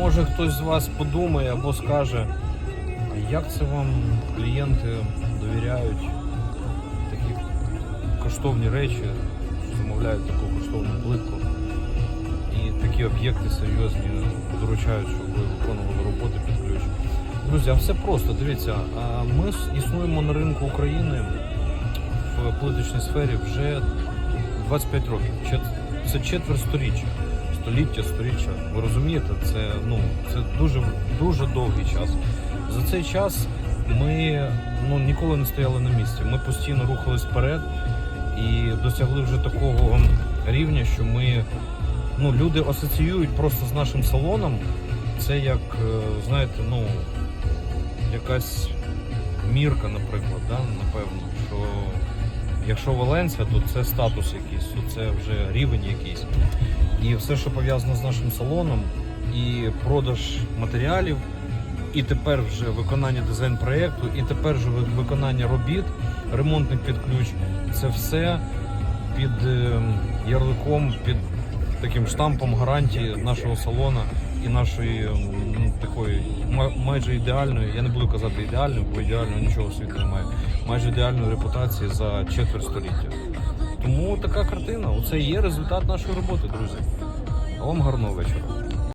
може хтось з вас подумає або скаже, а як це вам клієнти довіряють такі коштовні речі, замовляють таку коштовну плитку і такі об'єкти серйозні доручають, щоб ви виконували роботи під ключ. Друзі, а все просто. Дивіться, ми існуємо на ринку України в плиточній сфері вже 25 років. Це четверть сторіччя. Століття, сторіччя. Ви розумієте, це, ну, це дуже, дуже довгий час. За цей час ми ну, ніколи не стояли на місці. Ми постійно рухались вперед і досягли вже такого рівня, що ми ну, люди асоціюють просто з нашим салоном. Це як, е, знаєте, ну, якась мірка, наприклад, да? напевно, що якщо Валенція, то це статус якийсь, то це вже рівень якийсь. І все, що пов'язано з нашим салоном, і продаж матеріалів, і тепер вже виконання дизайн-проєкту, і тепер вже виконання робіт, ремонтних під це все під е, ярликом, під таким штампом гарантії нашого салону і нашої м, такої майже ідеальної, я не буду казати ідеальної, бо ідеального нічого в світі немає, майже ідеальної репутації за четверть століття. Така картина, оце і є результат нашої роботи, друзі. Вам гарного вечора.